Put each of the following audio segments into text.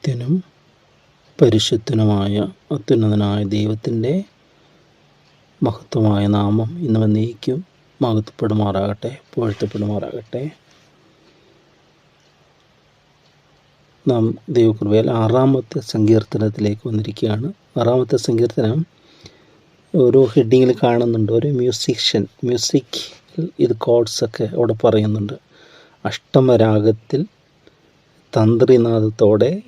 നിത്യനും പരിശുദ്ധനുമായ അത്യുന്നതനായ ദൈവത്തിന്റെ മഹത്വമായ നാമം ഇന്ന് വന്നിരിക്കും മഹത്വപ്പെടുമാറാകട്ടെ പുഴത്തപ്പെടുമാറാകട്ടെ. നാം ദൈവകൃപയാൽ ആറാമത്തെ സങ്കീർത്തനത്തിലേക്ക് വന്നിരിക്കുകയാണ്. ആറാമത്തെ സങ്കീർത്തനം ഓരോ ഹെഡിങ്ങിൽ കാണുന്നുണ്ട് ഒരു മ്യൂസിഷ്യൻ മ്യൂസിക് ഇത് കോഡ്സൊക്കെ അവിടെ പറയുന്നുണ്ട്. അഷ്ടമരാഗത്തിൽ തന്ത്രിനാഥത്തോടെ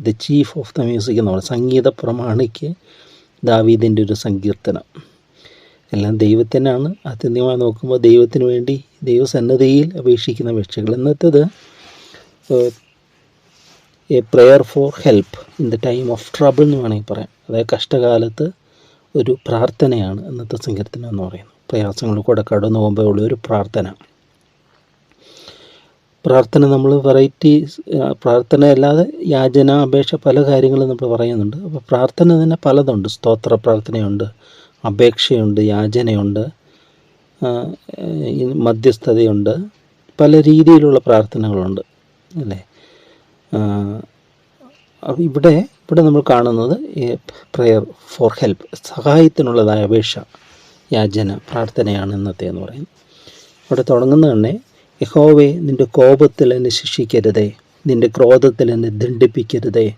the chief of the music എന്ന് പറയുന്നത് സംഗീത പ്രമാണിക്ക് ദാവീദിന്റെ ഒരു സങ്കീർത്തനം. എല്ലാം ദൈവത്തിനാണ്. ആത്യന്തികമായി നോക്കുമ്പോൾ ദൈവത്തിന് വേണ്ടി ദൈവസന്നദ്ധിയിൽ അപേക്ഷിക്കുന്ന അപേക്ഷകൾ എന്നത്തത് a prayer for help in the time of trouble എന്ന് വേണമെങ്കിൽ പറയാം. അതായത് കഷ്ടകാലത്ത് ഒരു പ്രാർത്ഥനയാണ് ഇന്നത്തെ സങ്കീർത്തനം എന്ന് പറയുന്നത്. പ്രയാസങ്ങൾ കൂടെ കടന്നു പോകുമ്പോൾ ഉള്ള ഒരു പ്രാർത്ഥന. പ്രാർത്ഥന നമ്മൾ വെറൈറ്റി പ്രാർത്ഥന അല്ലാതെ യാചന അപേക്ഷ പല കാര്യങ്ങളും നമ്മൾ പറയുന്നുണ്ട്. അപ്പോൾ പ്രാർത്ഥന തന്നെ പലതുണ്ട്. സ്തോത്ര പ്രാർത്ഥനയുണ്ട് അപേക്ഷയുണ്ട് യാചനയുണ്ട് മധ്യസ്ഥതയുണ്ട് പല രീതിയിലുള്ള പ്രാർത്ഥനകളുണ്ട്. അല്ലേ? ഇവിടെ ഇവിടെ നമ്മൾ കാണുന്നത് പ്രെയർ ഫോർ ഹെൽപ്പ് സഹായത്തിനുള്ളതായ അപേക്ഷ യാചന പ്രാർത്ഥനയാണ് ഇന്നത്തെ എന്ന് പറയുന്നത്. ഇവിടെ തുടങ്ങുന്ന തന്നെ യഹോവെ നിന്റെ കോപത്തിൽ എന്നെ ശിക്ഷിക്കരുതേ. നിന്റെ ക്രോധത്തിൽ എന്നെ ദണ്ഡിപ്പിക്കരുതേ.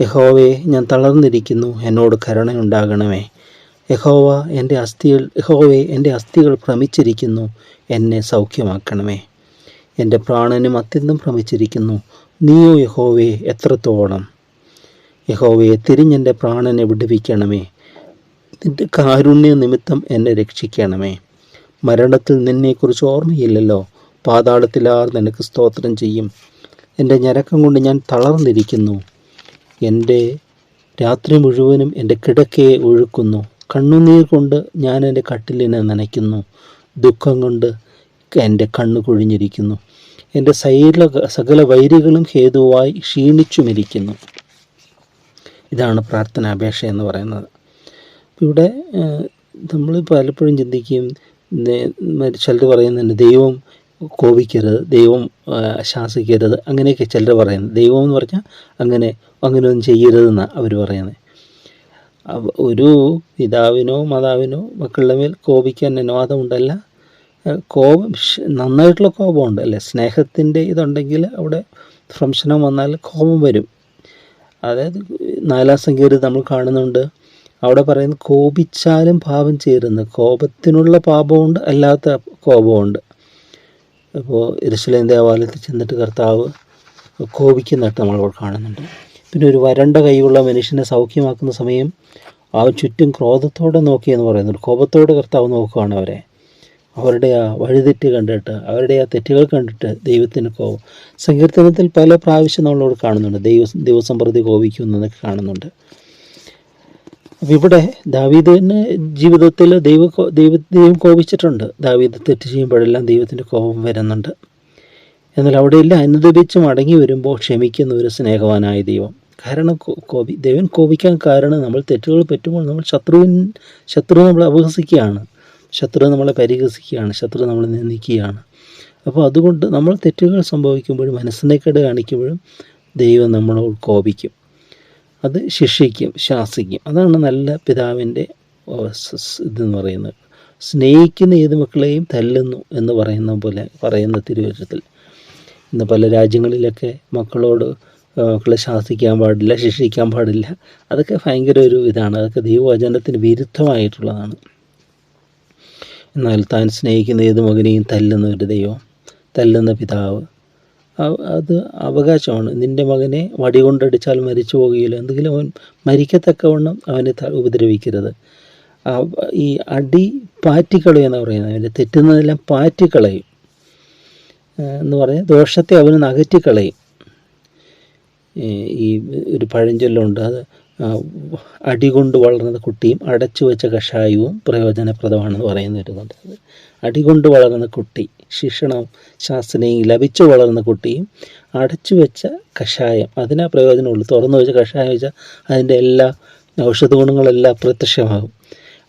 യഹോവെ ഞാൻ തളർന്നിരിക്കുന്നു. എന്നോട് കരുണയുണ്ടാകണമേ. യഹോവ എന്റെ അസ്ഥികൾ യഹോവെ എന്റെ അസ്ഥികൾ ഭ്രമിച്ചിരിക്കുന്നു. എന്നെ സൗഖ്യമാക്കണമേ. എന്റെ പ്രാണനും അത്യന്തം ഭ്രമിച്ചിരിക്കുന്നു. നീയോ യഹോവെ എത്രത്തോളം. യഹോവയെ തിരിഞ്ഞെന്റെ പ്രാണനെ വിടുവിക്കണമേ. നിന്റെ കാരുണ്യ നിമിത്തം എന്നെ രക്ഷിക്കണമേ. മരണത്തിൽ നിന്നെക്കുറിച്ച് ഓർമ്മയില്ലല്ലോ. പാതാളത്തിലാർ നിനക്ക് സ്തോത്രം ചെയ്യും. എന്റെ ഞരക്കം കൊണ്ട് ഞാൻ തളർന്നിരിക്കുന്നു. എന്റെ രാത്രി മുഴുവനും എന്റെ കിടക്കയെ ഒഴുക്കുന്നു. കണ്ണുനീർ കൊണ്ട് ഞാൻ എന്റെ കട്ടിലിനെ നനയ്ക്കുന്നു. ദുഃഖം കൊണ്ട് എന്റെ കണ്ണു കുഴിഞ്ഞിരിക്കുന്നു. എന്റെ സൈല സകല വൈരികളും ഹേതുവായി ക്ഷീണിച്ചു മരിക്കുന്നു ഇതാണ് പ്രാർത്ഥനാപേക്ഷ എന്ന് പറയുന്നത്. ഇവിടെ നമ്മൾ പലപ്പോഴും ചിന്തിക്കും ചിലർ പറയുന്നുണ്ട് ദൈവം കോപിക്കരുത് ദൈവം ശാസിക്കരുത് അങ്ങനെയൊക്കെ ചിലർ പറയുന്നത് ദൈവം എന്ന് പറഞ്ഞാൽ അങ്ങനെ അങ്ങനെയൊന്നും ചെയ്യരുതെന്നാണ് അവർ പറയുന്നത് ഒരു പിതാവിനോ മാതാവിനോ മക്കളുടെ മേൽ കോപിക്കാൻ അനുവാദമുണ്ടല്ല. കോപം നന്നായിട്ടുള്ള കോപമുണ്ട് അല്ലേ? സ്നേഹത്തിന്റെ ഇതുണ്ടെങ്കിൽ അവിടെ ഭ്രംശനം വന്നാൽ കോപം വരും. അതായത് നാലാം സംഖ്യയിൽ നമ്മൾ കാണുന്നുണ്ട്. അവിടെ പറയുന്നത് കോപിച്ചാലും പാപം ചേരുന്നു. കോപത്തിനുള്ള പാപമുണ്ട് അല്ലാത്ത കോപമുണ്ട്. അപ്പോൾ എരുസലേം ദേവാലയത്തിൽ ചെന്നിട്ട് കർത്താവ് കോപിക്കുന്നിട്ട് നമ്മൾ കാണുന്നുണ്ട്. പിന്നെ ഒരു വരണ്ട കൈയുള്ള മനുഷ്യനെ സൗഖ്യമാക്കുന്ന സമയം ആ ചുറ്റും ക്രോധത്തോടെ നോക്കിയെന്ന് പറയുന്നുണ്ട്. കോപത്തോടെ കർത്താവ് നോക്കുകയാണ് അവരെ. അവരുടെ ആ വഴിതെറ്റ് കണ്ടിട്ട് അവരുടെ ആ തെറ്റുകൾ കണ്ടിട്ട് ദൈവത്തിന് കോപം. സങ്കീർത്തനത്തിൽ പല പ്രാവശ്യം നമ്മളോട് കാണുന്നുണ്ട്. ദൈവ ദിവസം പ്രതി കോപിക്കുന്നതൊക്കെ കാണുന്നുണ്ട്. ഇവിടെ ദാവീദിന് ജീവിതത്തിൽ ദൈവ ദൈവ ദൈവം കോപിച്ചിട്ടുണ്ട്. ദാവീദ് തെറ്റ് ചെയ്യുമ്പോഴെല്ലാം ദൈവത്തിന്റെ കോപം വരുന്നുണ്ട്. എന്നാൽ അവിടെയെല്ലാം അനുദപിച്ച് മടങ്ങി വരുമ്പോൾ ക്ഷമിക്കുന്ന ഒരു സ്നേഹവാനായ ദൈവം. കാരണം കോപി ദൈവൻ കോപിക്കാൻ കാരണം നമ്മൾ തെറ്റുകൾ പറ്റുമ്പോൾ നമ്മൾ ശത്രുവിൻ ശത്രു നമ്മളെ അപഹസിക്കുകയാണ്. ശത്രു നമ്മളെ പരിഹസിക്കുകയാണ്. ശത്രു നമ്മളെ നിന്ദിക്കുകയാണ്. അപ്പോൾ അതുകൊണ്ട് നമ്മൾ തെറ്റുകൾ സംഭവിക്കുമ്പോഴും മനസ്സിനേക്കേട് കാണിക്കുമ്പോഴും ദൈവം നമ്മളോട് കോപിക്കും. അത് ശിക്ഷിക്കും ശാസിക്കും. അതാണ് നല്ല പിതാവിന്റെ ഇതെന്ന് പറയുന്നത്. സ്നേഹിക്കുന്ന ഏത് മക്കളെയും തല്ലുന്നു എന്ന് പറയുന്ന പോലെ പറയുന്ന തിരുവചനത്തിൽ. ഇന്ന് പല രാജ്യങ്ങളിലൊക്കെ മക്കളോട് മക്കളെ ശാസിക്കാൻ പാടില്ല ശിക്ഷിക്കാൻ പാടില്ല. അതൊക്കെ ഭയങ്കര ഒരു ഇതാണ്. അതൊക്കെ ദൈവവചനത്തിന് വിരുദ്ധമായിട്ടുള്ളതാണ്. എന്നാൽ താൻ സ്നേഹിക്കുന്ന ഏത് മകനെയും തല്ലുന്ന ഒരു ദൈവം തല്ലുന്ന പിതാവ് അത് അവകാശമാണ്. നിന്റെ മകനെ വടി കൊണ്ടടിച്ചാൽ മരിച്ചു പോകുകയില്ല. എന്തെങ്കിലും അവൻ മരിക്കത്തക്കവണ്ണം അവനെ ഉപദ്രവിക്കരുത്. ഈ അടി പാറ്റിക്കളയെന്ന് പറയുന്നത്. അവന്റെ തെറ്റുന്നതെല്ലാം പാറ്റിക്കളയും. എന്ന് പറഞ്ഞാൽ ദോഷത്തെ അവന് നകറ്റിക്കളയും. ഈ ഒരു പഴഞ്ചൊല്ലുണ്ട്. അത് അടി കൊണ്ട് വളർന്നത് കുട്ടിയും അടച്ചു വെച്ച കഷായവും പ്രയോജനപ്രദമാണെന്ന് പറയുന്ന ഒരു അത് അടി കൊണ്ട് വളർന്ന കുട്ടി ശിക്ഷണം ശാസ്ത്രീയം ലഭിച്ചു വളർന്ന കുട്ടിയും അടച്ചു വെച്ച കഷായം. അതിനാ പ്രയോജനമുള്ളൂ. തുറന്നു വെച്ച കഷായം വെച്ചാൽ അതിന്റെ എല്ലാ ഔഷധ ഗുണങ്ങളെല്ലാം പ്രത്യക്ഷമാകും.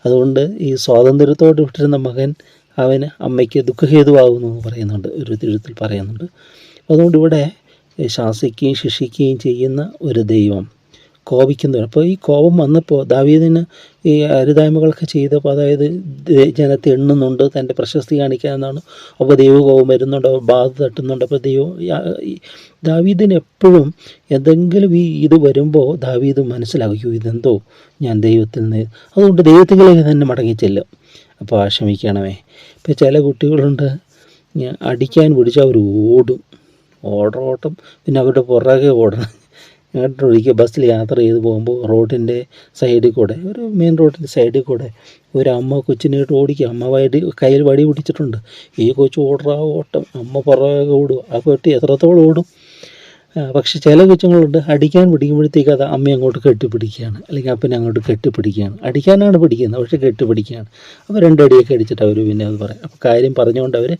അതുകൊണ്ട് ഈ സ്വാതന്ത്ര്യത്തോട് വിട്ടിരുന്ന മകൻ അവന് അമ്മയ്ക്ക് ദുഃഖഹേതുവാകുന്നു എന്ന് പറയുന്നുണ്ട്. ഒരു തിരുത്തിൽ പറയുന്നുണ്ട്. അതുകൊണ്ട് ഇവിടെ ശാസിക്കുകയും ശിക്ഷിക്കുകയും ചെയ്യുന്ന ഒരു ദൈവം കോപിക്കുന്നു അപ്പോൾ ഈ കോപം വന്നപ്പോൾ ദാവീദിന് ഈ അരുതായ്മകളൊക്കെ ചെയ്തപ്പോൾ അതായത് ജനത്തെ എണ്ണുന്നുണ്ട് തന്റെ പ്രശസ്തി കാണിക്കാമെന്നാണ് അപ്പോൾ ദൈവകോപം വരുന്നുണ്ട് ബാധ തട്ടുന്നുണ്ട്. അപ്പോൾ ദൈവം ദാവീദിന് എപ്പോഴും എന്തെങ്കിലും ഈ ഇത് വരുമ്പോൾ ദാവീദ് മനസ്സിലാകും ഇതെന്തോ ഞാൻ ദൈവത്തിൽ നിന്ന് അതുകൊണ്ട് ദൈവത്തിലേക്ക് തന്നെ മടങ്ങിച്ചെല്ലും അപ്പോൾ ക്ഷമിക്കണമേ ഇപ്പോൾ ചില കുട്ടികളുണ്ട് അടിക്കാൻ പിടിച്ചാൽ അവർ ഓടും. ഓടോട്ടം പിന്നെ അവരുടെ പുറകെ ഓടണം. ഒരിക്കൽ ബസ്സിൽ യാത്ര ചെയ്ത് പോകുമ്പോൾ റോഡിന്റെ സൈഡിൽ കൂടെ ഒരു മെയിൻ റോഡിന്റെ സൈഡിൽ കൂടെ ഒരു അമ്മ കൊച്ചിനായിട്ട് ഓടിക്കുക. അമ്മ വടി കയ്യിൽ വടി പിടിച്ചിട്ടുണ്ട്. ഈ കൊച്ചു ഓടാ ഓട്ടം. അമ്മ പുറകെ ഓടുക ആ കൊട്ടി എത്രത്തോളം ഓടും? പക്ഷേ ചില കൊച്ചുങ്ങളുണ്ട് അടിക്കാൻ പിടിക്കുമ്പോഴത്തേക്ക് അത് അമ്മ അങ്ങോട്ട് കെട്ടിപ്പിടിക്കുകയാണ്. അല്ലെങ്കിൽ അപ്പനെ അങ്ങോട്ട് കെട്ടിപ്പിടിക്കുകയാണ്. അടിക്കാനാണ് പിടിക്കുന്നത് പക്ഷെ കെട്ടിപ്പിടിക്കുകയാണ്. അപ്പോൾ രണ്ടടിയൊക്കെ അടിച്ചിട്ട് അവർ പിന്നെ അത് പറയും. അപ്പോൾ കാര്യം പറഞ്ഞുകൊണ്ട് അവർ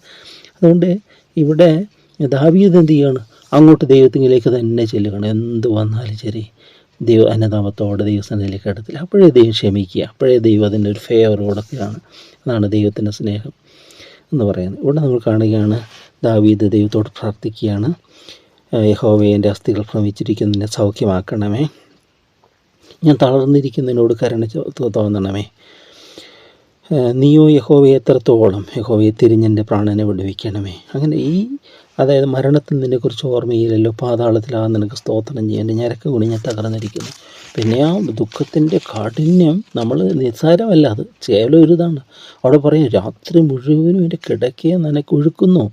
അതുകൊണ്ട് ഇവിടെ ദാവീദ് എന്ത് ചെയ്യാണ്? അങ്ങോട്ട് ദൈവത്തിലേക്ക് തന്നെ ചെല്ലുകയാണ്. എന്ത് വന്നാലും ശരി ദൈവ അന്നതാമത്തോടെ ദൈവസന്നിധിയിലേക്ക് അടുത്തില്ല. അപ്പോഴേ ദൈവം ക്ഷമിക്കുക. അപ്പോഴേ ദൈവം അതിന്റെ ഒരു ഫേവർ കൊടുക്കുകയാണ്. അതാണ് ദൈവത്തിന്റെ സ്നേഹം എന്ന് പറയുന്നത്. ഇവിടെ നമ്മൾ കാണുകയാണ് ദാവീദ് ദൈവത്തോട് പ്രാർത്ഥിക്കുകയാണ്. യഹോവയെ എന്റെ അസ്ഥികൾ ഭ്രമിച്ചിരിക്കുന്നതിനെ സൗഖ്യമാക്കണമേ. ഞാൻ തളർന്നിരിക്കുന്നതിനോട് കരുണ തോന്നണമേ. നീയോ യഹോവയെ എത്രത്തോളം യഹോവയെ തിരിഞ്ഞെന്റെ പ്രാണനെ വിടുവിക്കണമേ. അങ്ങനെ ഈ അതായത് മരണത്തിൽ നിന്നെക്കുറിച്ച് ഓർമ്മയില്ലല്ലോ. പാതാളത്തിലാകാൻ നിനക്ക് സ്തോത്രം ചെയ്യാൻ ഞരക്ക ഞാൻ തകർന്നിരിക്കുന്നു. പിന്നെ ആ ദുഃഖത്തിന്റെ കാഠിന്യം നമ്മൾ നിസ്സാരമല്ല അത് കേവലം ഒരു ഇതാണ് അവിടെ പറയും രാത്രി മുഴുവനും എന്റെ കിടക്കയെ നനക്കൊഴുക്കുന്നു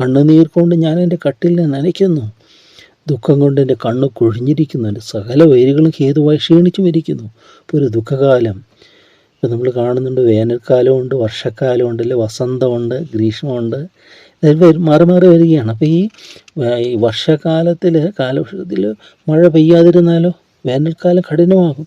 കണ്ണുനീർ കൊണ്ട് ഞാൻ എന്റെ കട്ടിലിനെ നനയ്ക്കുന്നു. ദുഃഖം കൊണ്ട് എന്റെ കണ്ണ് കുഴിഞ്ഞിരിക്കുന്നു. എന്റെ സകല വൈരികളും ഹേതുവായി ക്ഷീണിച്ചും ഇരിക്കുന്നു ഇപ്പോൾ ഒരു ദുഃഖകാലം. ഇപ്പം നമ്മൾ കാണുന്നുണ്ട് വേനൽക്കാലമുണ്ട് വർഷക്കാലമുണ്ട് അല്ലെ വസന്തമുണ്ട് ഗ്രീഷ്മമുണ്ട്. മാറി മാറി വരികയാണ്. അപ്പോൾ ഈ വർഷകാലത്തിൽ കാലവർഷത്തിൽ മഴ പെയ്യാതിരുന്നാലോ വേനൽക്കാലം കഠിനമാകും.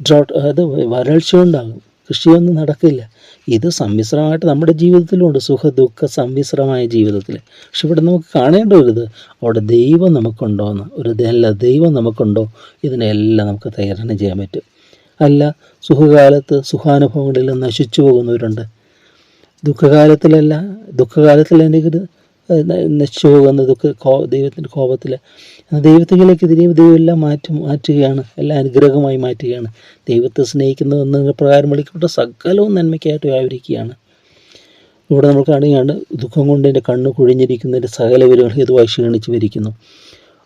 ഡ്രോട്ട് അത് വരൾച്ച ഉണ്ടാകും കൃഷിയൊന്നും നടക്കില്ല. ഇത് സമ്മിശ്രമായിട്ട് നമ്മുടെ ജീവിതത്തിലുണ്ട്. സുഖ ദുഃഖ സമ്മിശ്രമായ ജീവിതത്തിൽ പക്ഷെ ഇവിടെ നമുക്ക് കാണേണ്ട ഒരു ഇത് അവിടെ ദൈവം നമുക്കുണ്ടോ എന്ന് ഒരു നല്ല ദൈവം നമുക്കുണ്ടോ? ഇതിനെല്ലാം നമുക്ക് തയ്യാറണം ചെയ്യാൻ പറ്റും. അല്ല സുഖകാലത്ത് സുഖാനുഭവങ്ങളിൽ നശിച്ചു പോകുന്നവരുണ്ട്. ദുഃഖകാലത്തിലല്ല ദുഃഖകാലത്തിൽ എനിക്ക് നശിച്ചു പോകുന്ന ദുഃഖ കോ ദൈവത്തിന്റെ കോപത്തിൽ ദൈവത്തിലേക്ക് തിരിയും ദൈവം എല്ലാം മാറ്റി മാറ്റുകയാണ് എല്ലാം അനുഗ്രഹമായി മാറ്റുകയാണ്. ദൈവത്തെ സ്നേഹിക്കുന്നതെന്ന പ്രകാരം വിളിക്കപ്പെട്ട സകലവും നന്മയ്ക്കായിട്ട് വ്യാപരിക്കുകയാണ്. ഇവിടെ നമ്മൾ കാണുകയാണ് ദുഃഖം കൊണ്ട് എന്റെ കണ്ണ് കുഴിഞ്ഞിരിക്കുന്നതിന്റെ സകല വിവരങ്ങൾ ഹേതുവായി ക്ഷീണിച്ചു വരിക്കുന്നു.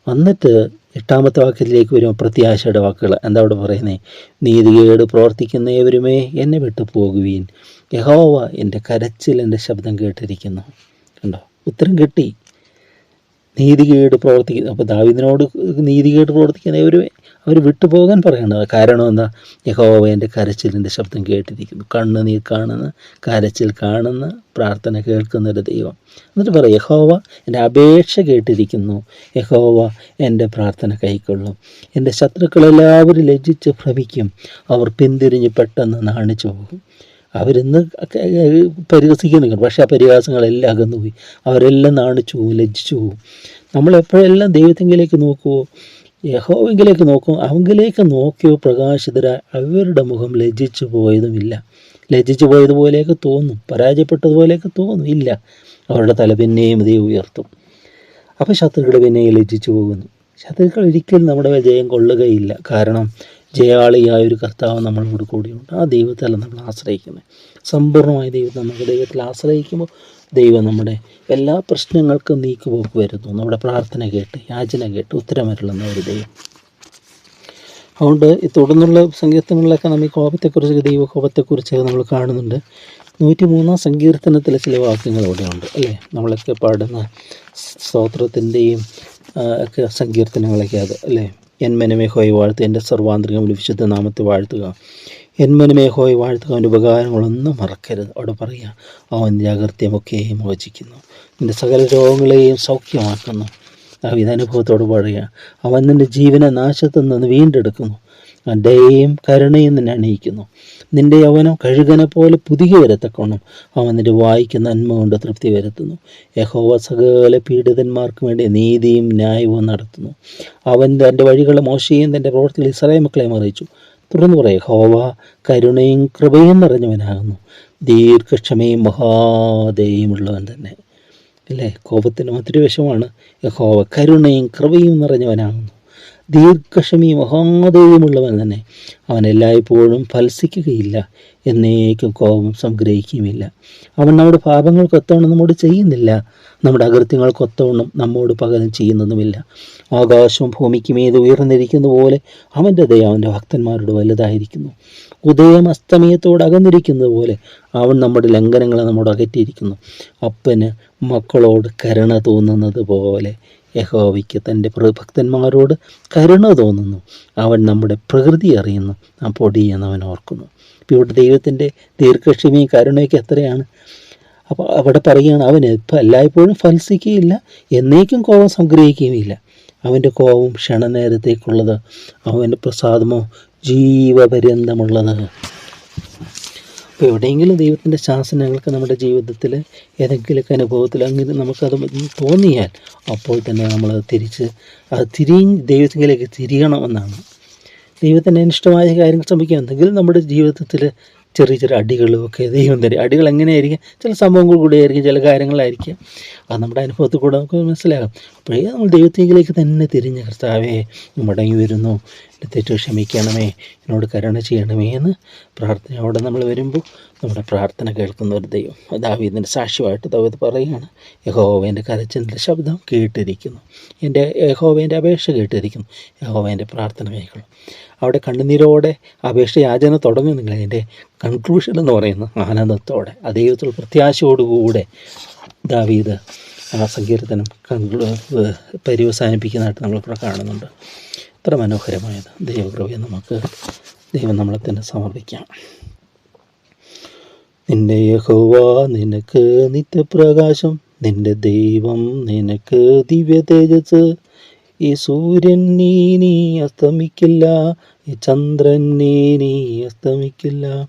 എന്നിട്ട് എട്ടാമത്തെ വാക്യത്തിലേക്ക് വരുമ്പോൾ പ്രത്യാശയുടെ വാക്കുകൾ. എന്താ അവിടെ പറയുന്നത് നീതികേട് പ്രവർത്തിക്കുന്നവരുമേ എന്നെ വിട്ടു പോകുവീൻ യഹോവ എന്റെ കരച്ചിൽ എന്റെ ശബ്ദം കേട്ടിരിക്കുന്നു. കണ്ടോ? ഉത്തരം കിട്ടി. നീതികേട് പ്രവർത്തിക്കുന്ന. അപ്പോൾ ദാവിദിനോട് നീതികേട് പ്രവർത്തിക്കുന്ന അവർ വിട്ടുപോകാൻ പറയേണ്ടത് കാരണം എന്താ? യഹോവ എന്റെ കരച്ചിലിന്റെ ശബ്ദം കേട്ടിരിക്കുന്നു. കണ്ണ് നീ കാണുന്ന കരച്ചിൽ കാണുന്ന പ്രാർത്ഥന കേൾക്കുന്ന ഒരു ദൈവം. എന്നിട്ട് പറയും യഹോവ എന്റെ അപേക്ഷ കേട്ടിരിക്കുന്നു. യഹോവ എന്റെ പ്രാർത്ഥന കൈക്കൊള്ളും. എന്റെ ശത്രുക്കളെല്ലാവരും ലജ്ജിച്ച് ഭ്രമിക്കും. അവർ പിന്തിരിഞ്ഞ് പെട്ടെന്ന് നാണിച്ചു പോകും. അവരിന്ന് പരിഹസിക്കുന്നു പക്ഷേ ആ പരിഹാസങ്ങളെല്ലാം അകന്നുപോയി. അവരെല്ലാം നാണിച്ചു പോകും ലജ്ജിച്ചു പോകും നമ്മളെപ്പോഴെല്ലാം ദൈവത്തെങ്കിലേക്ക് നോക്കുമോ യഹോവെങ്കിലേക്ക് നോക്കും. അവങ്കിലേക്ക് നോക്കിയോ പ്രകാശിതരായ അവരുടെ മുഖം ലജ്ജിച്ചു പോയതുമില്ല. ലജ്ജിച്ചു പോയതുപോലെയൊക്കെ തോന്നും. പരാജയപ്പെട്ടതുപോലെയൊക്കെ തോന്നും ഇല്ല അവരുടെ തല പിന്നെയും ദൈവം ഉയർത്തും. അപ്പോൾ ശത്രുക്കളുടെ പിന്നെയും ലജ്ജിച്ചു പോകുന്നു. ശത്രുക്കൾ ഒരിക്കലും നമ്മുടെ വിജയം കൊള്ളുകയില്ല. കാരണം ജയാളിയായ ഒരു കർത്താവ് നമ്മളോട് കൂടിയുണ്ട്. ആ ദൈവത്തല്ല നമ്മൾ ആശ്രയിക്കുന്നത്. സമ്പൂർണമായ ദൈവത്തെ നമുക്ക് ദൈവത്തിൽ ആശ്രയിക്കുമ്പോൾ ദൈവം നമ്മുടെ എല്ലാ പ്രശ്നങ്ങൾക്കും നീക്കുപോക്ക് വരുന്നു. നമ്മുടെ പ്രാർത്ഥന കേട്ട് യാചന കേട്ട് ഉത്തരമരുളുന്ന ഒരു ദൈവം. അതുകൊണ്ട് തുടർന്നുള്ള സങ്കീർത്തനങ്ങളിലൊക്കെ നമ്മൾ ഈ കോപത്തെക്കുറിച്ച് ദൈവകോപത്തെക്കുറിച്ചൊക്കെ നമ്മൾ കാണുന്നുണ്ട്. നൂറ്റി മൂന്നാം സങ്കീർത്തനത്തിലെ ചില വാക്യങ്ങൾ ഇവിടെയുണ്ട് അല്ലേ? നമ്മളൊക്കെ പാടുന്ന സ്തോത്രത്തിന്റെയും ഒക്കെ സങ്കീർത്തനങ്ങളൊക്കെ അത് അല്ലേ? എന്മനമേ ഹോയ് വാഴ്ത്തുക എന്റെ സർവാന്തരികം വിശുദ്ധ നാമത്തെ വാഴ്ത്തുക. എൻ ഹോയ് വാഴ്ത്തുക അവന്റെ ഉപകാരങ്ങളൊന്നും മറക്കരുത്. അവിടെ പറയുക അവൻ ജാഗ്രത്യമൊക്കെ മോചിക്കുന്നു. നിന്റെ സകല രോഗങ്ങളെയും സൗഖ്യമാക്കുന്നു. ഇതനുഭവത്തോട് പറയുക അവൻ നിന്റെ ജീവനെ നാശത്തു നിന്ന് വീണ്ടെടുക്കുന്നു. ദയയും കരുണയും നിന്നെ അണിയിക്കുന്നു. നിന്റെ യൗവനം കഴുകനെ പോലെ പുതുകി വരത്തക്കോണം അവൻ നിന്റെ വായിക്ക് നന്മ കൊണ്ട് തൃപ്തി വരുത്തുന്നു. യഹോവ സകല പീഡിതന്മാർക്ക് വേണ്ടി നീതിയും ന്യായവും നടത്തുന്നു. അവൻ തന്റെ വഴികളെ മോശയും തന്റെ പ്രവർത്തികൾ ഇസ്രായേൽ മക്കളെയും അറിയിച്ചു തുടർന്ന് പറയും ഹോവ കരുണയും കൃപയും നിറഞ്ഞവനാകുന്നു. ദീർഘക്ഷമയും മഹാദയും ഉള്ളവൻ തന്നെ. അല്ലേ? കോപത്തിന്റെ മറ്റൊരു വശമാണ് യഹോവ കരുണയും കൃപയും നിറഞ്ഞവനാകുന്നു. ദീർഘക്ഷമയും മഹാദേവിയുമുള്ളവൻ തന്നെ. അവൻ എല്ലായ്പ്പോഴും ഫത്സിക്കുകയില്ല എന്നേക്കും കോപം സംഗ്രഹിക്കുകയുമില്ല. അവൻ നമ്മുടെ പാപങ്ങൾക്ക് ഒത്തവണ്ണം നമ്മോട് ചെയ്യുന്നില്ല. നമ്മുടെ അകൃത്യങ്ങൾക്ക് ഒത്തവണ്ണം നമ്മോട് പകരം ചെയ്യുന്നതുമില്ല. ആകാശവും ഭൂമിക്കും ഏത് ഉയർന്നിരിക്കുന്ന പോലെ അവന്റെ ദയ അവന്റെ ഭക്തന്മാരോട് വലുതായിരിക്കുന്നു. ഉദയം അസ്തമയത്തോട് അകന്നിരിക്കുന്നത് പോലെ അവൻ നമ്മുടെ ലംഘനങ്ങളെ നമ്മോട് അകറ്റിയിരിക്കുന്നു. അപ്പന് മക്കളോട് കരുണ തോന്നുന്നത് പോലെ യഹോവയ്ക്ക് തന്റെ ഭക്തന്മാരോട് കരുണ തോന്നുന്നു. അവൻ നമ്മുടെ പ്രകൃതി അറിയുന്നു. ആ എന്ന് അവൻ ഓർക്കുന്നു. ഇപ്പോൾ ഇവിടെ ദൈവത്തിന്റെ ദീർഘക്ഷമയും കരുണയൊക്കെ എത്രയാണ്? അപ്പോൾ അവിടെ പറയുകയാണ് അവൻ എല്ലായ്പ്പോഴും ഫലസിക്കുകയില്ല എന്നേക്കും കോപം സംഗ്രഹിക്കുകയുമില്ല. അവന്റെ കോപം ക്ഷണനേരത്തേക്കുള്ളത് അവന്റെ പ്രസാദമോ ജീവപര്യന്തമുള്ളത് അപ്പോൾ എവിടെയെങ്കിലും ദൈവത്തിന്റെ ശാസനങ്ങൾക്ക് നമ്മുടെ ജീവിതത്തിൽ ഏതെങ്കിലുമൊക്കെ അനുഭവത്തിൽ അങ്ങനെ നമുക്കത് തോന്നിയാൽ അപ്പോൾ തന്നെ നമ്മൾ തിരിച്ച് അത് തിരി ദൈവത്തിലേക്ക് തിരിയണമെന്നാണ്. ദൈവത്തിന് അനിഷ്ടമായ കാര്യങ്ങൾ സംഭവിക്കുക എന്തെങ്കിലും നമ്മുടെ ജീവിതത്തിൽ ചെറിയ ചെറിയ അടികളും ഒക്കെ ദൈവം തരും. അടികൾ എങ്ങനെയായിരിക്കും? ചില സംഭവങ്ങൾ കൂടെ ആയിരിക്കും ചില കാര്യങ്ങളായിരിക്കും. അത് നമ്മുടെ അനുഭവത്തിൽ കൂടെ നമുക്ക് മനസ്സിലാകും അപ്പോഴേ നമ്മൾ ദൈവത്തേക്കിലേക്ക് തന്നെ തിരിഞ്ഞ് കർത്താവേ മടങ്ങി വരുന്നു എന്റെ തെറ്റ് ക്ഷമിക്കണമേ എന്നോട് കരുണ ചെയ്യണമേ എന്ന് പ്രാർത്ഥന അവിടെ നമ്മൾ വരുമ്പോൾ നമ്മുടെ പ്രാർത്ഥന കേൾക്കുന്ന ഒരു ദൈവം. ദാവീദിന്റെ സാക്ഷ്യമായിട്ട് ദൗത് പറയുകയാണ്. യഹോവേന്റെ കരച്ചിന്റെ ശബ്ദം കേട്ടിരിക്കുന്നു. എന്റെ യഹോവേന്റെ അപേക്ഷ കേട്ടിരിക്കുന്നു. യഹോവേന്റെ പ്രാർത്ഥന കേൾക്കണം അവിടെ കണ്ണുനീരോടെ അപേക്ഷ യാചന തുടങ്ങും. നിങ്ങൾ അതിന്റെ കൺക്ലൂഷൻ എന്ന് പറയുന്നത് ആനന്ദത്തോടെ ആ ദൈവത്തിൽ പ്രത്യാശയോടുകൂടെ. ദാവീദ് സങ്കീർത്തനം പര്യവസാനിപ്പിക്കുന്നതായിട്ട് നമ്മളിവിടെ കാണുന്നുണ്ട്. ഇത്ര മനോഹരമായത് ദൈവകൃപയെ നമുക്ക് ദൈവം നമ്മളെ തന്നെ സമർപ്പിക്കാം. നിന്റെ യഹോവ നിനക്ക് നിത്യപ്രകാശം നിന്റെ ദൈവം നിനക്ക് ദിവ്യ തേജസ്. ഈ സൂര്യൻ നീ നീ അസ്തമിക്കില്ല ഈ ചന്ദ്രൻ നീ നീ അസ്തമിക്കില്ല.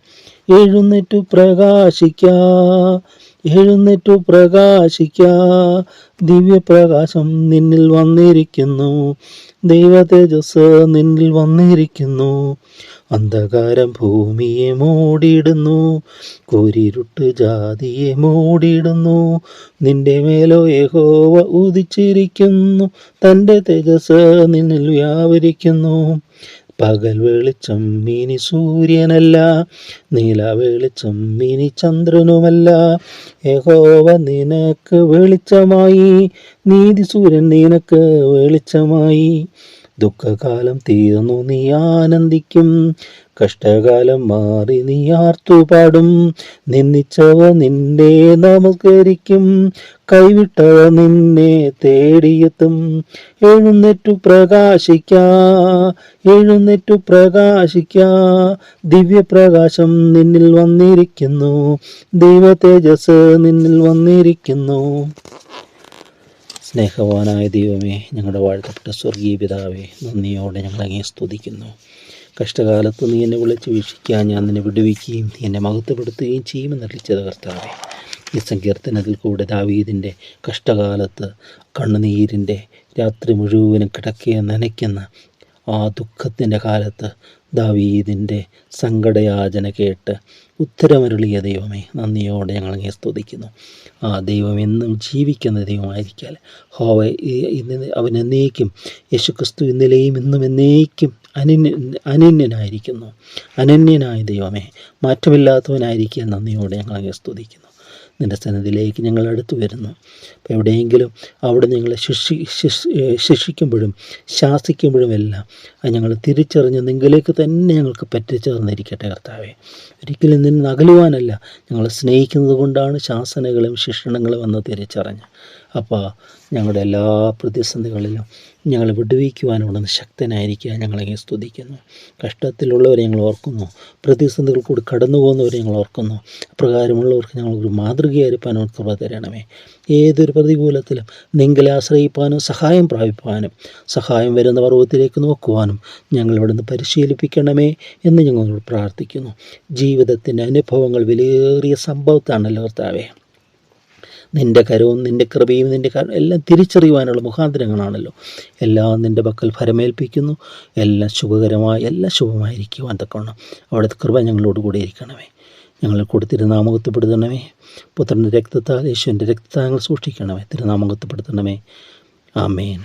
എഴുന്നേറ്റു പ്രകാശിക്ക എഴുന്നേറ്റു പ്രകാശിക്ക. ദിവ്യപ്രകാശം നിന്നിൽ വന്നിരിക്കുന്നു. ദൈവ തേജസ് നിന്നിൽ വന്നിരിക്കുന്നു. അന്ധകാരം ഭൂമിയെ മൂടിയിടുന്നു. കോരിരുട്ട് ജാതിയെ മൂടിയിടുന്നു. നിന്റെ മേലോ യഹോവ ഉദിച്ചിരിക്കുന്നു. തന്റെ തേജസ് നിന്നിൽ വ്യാപരിക്കുന്നു. പകൽ വെളിച്ചം മിനി സൂര്യനല്ല നീല വെളിച്ചം മിനി ചന്ദ്രനുമല്ല. യഹോവ നിനക്ക് വെളിച്ചമായി നീതി സൂര്യൻ നിനക്ക് വെളിച്ചമായി. ദുഃഖകാലം തീർന്നു നീ ആനന്ദിക്കും. കഷ്ടകാലം മാറി നീ ആർത്തുപാടും. നിന്നിച്ചവ നിന്നെ നമസ്കരിക്കും. കൈവിട്ടവ നിന്നെ തേടിയെത്തും. എഴുന്നേറ്റു പ്രകാശിക്ക എഴുന്നേറ്റു പ്രകാശിക്ക. ദിവ്യപ്രകാശം നിന്നിൽ വന്നിരിക്കുന്നു. ദൈവ തേജസ് നിന്നിൽ വന്നിരിക്കുന്നു. സ്നേഹവാനായ ദൈവമേ ഞങ്ങളുടെ വാഴ്ത്തപ്പെട്ട സ്വർഗീയ പിതാവേ നന്ദിയോടെ ഞങ്ങൾ അങ്ങേ സ്തുതിക്കുന്നു. കഷ്ടകാലത്ത് നീ എന്നെ വിളിച്ച് വീക്ഷിക്കാൻ ഞാൻ നിന്നെ വിടുവിക്കുകയും നീ എന്നെ മഹത്വപ്പെടുത്തുകയും ചെയ്യുമെന്ന് അറിയിച്ചത് കർത്താവേ. ഈ സങ്കീർത്തനത്തിൽ കൂടെ ദാവീദിന്റെ കഷ്ടകാലത്ത് കണ്ണുനീരിന്റെ രാത്രി മുഴുവനും കിടക്കുക നനയ്ക്കുന്ന ആ ദുഃഖത്തിന്റെ കാലത്ത് ദാവീദിന്റെ സങ്കടയാചന കേട്ട് ഉത്തരമരുളിയ ദൈവമേ നന്ദിയോടെ ഞങ്ങൾ അങ്ങേ സ്തുതിക്കുന്നു. ആ ദൈവം എന്നും ജീവിക്കുന്ന ദൈവമായിരിക്കാൽ. ഹോവ ഇന്ന് അവൻ എന്നേക്കും യേശുക്രിസ്തു ഇന്നലെയും ഇന്നും എന്നേക്കും അനന്യ അനന്യനായിരിക്കുന്നു. അനന്യനായ ദൈവമേ മാറ്റമില്ലാത്തവനായിരിക്കുക നന്ദിയോടെ അങ്ങേ സ്തുതിക്കുന്നു. നിന്റെ സന്നിധിയിലേക്ക് ഞങ്ങൾ അടുത്തു വരുന്നു. അപ്പോൾ എവിടെയെങ്കിലും അവിടെ ഞങ്ങളെ ശിക്ഷി ശിക്ഷിക്കുമ്പോഴും ശാസിക്കുമ്പോഴും എല്ലാം അത് ഞങ്ങൾ തിരിച്ചറിഞ്ഞ് നിങ്ങളിലേക്ക് തന്നെ ഞങ്ങൾക്ക് പറ്റിച്ചേർന്നിരിക്കട്ടെ കർത്താവെ. ഒരിക്കലും നിന്ന് അകലുവാനല്ല. ഞങ്ങൾ സ്നേഹിക്കുന്നത് കൊണ്ടാണ് ശാസനകളും ശിക്ഷണങ്ങളും എന്ന് തിരിച്ചറിഞ്ഞ്. അപ്പോൾ ഞങ്ങളുടെ എല്ലാ പ്രതിസന്ധികളിലും ഞങ്ങൾ വിടുവിക്കുവാനുള്ള ശക്തനായിരിക്കുക ഞങ്ങളെ സ്തുതിക്കുന്നു. കഷ്ടത്തിലുള്ളവരെ ഞങ്ങൾ ഓർക്കുന്നു. പ്രതിസന്ധികൾ കൂടി കടന്നു പോകുന്നവരെ ഞങ്ങൾ ഓർക്കുന്നു. അപ്രകാരമുള്ളവർക്ക് ഞങ്ങളൊരു മാതൃകയായിരിക്കാനോ കൃപ തരണമേ. ഏതൊരു പ്രതികൂലത്തിലും നിങ്ങളെ ആശ്രയിപ്പാനും സഹായം പ്രാപിപ്പാനും സഹായം വരുന്ന പർവത്തിലേക്ക് നോക്കുവാനും ഞങ്ങൾ ഇവിടുന്ന് പരിശീലിപ്പിക്കണമേ എന്ന് ഞങ്ങൾ പ്രാർത്ഥിക്കുന്നു. ജീവിതത്തിന്റെ അനുഭവങ്ങൾ വിലയേറിയ സംഭവത്താണല്ലോ കർത്താവേ. നിന്റെ കരവും നിന്റെ കൃപയും നിന്റെ എല്ലാം തിരിച്ചറിയുവാനുള്ള മുഖാന്തരങ്ങളാണല്ലോ. എല്ലാം നിന്റെ പക്കൽ ഫലമേൽപ്പിക്കുന്നു എല്ലാം ശുഭകരമായി എല്ലാം ശുഭമായിരിക്കുവാൻ തക്കവണ്ണം അവിടുത്തെ കൃപ ഞങ്ങളോട് കൂടെ ഇരിക്കണമേ. ഞങ്ങളെ കൂടി തിരുനാമകത്വപ്പെടുത്തണമേ പുത്രന്റെ രക്തത്താൽ യേശുവിന്റെ രക്തത്താൽ ഞങ്ങൾ സൂക്ഷിക്കണമേ. തിരുനാമകത്വപ്പെടുത്തണമേ ആമേൻ.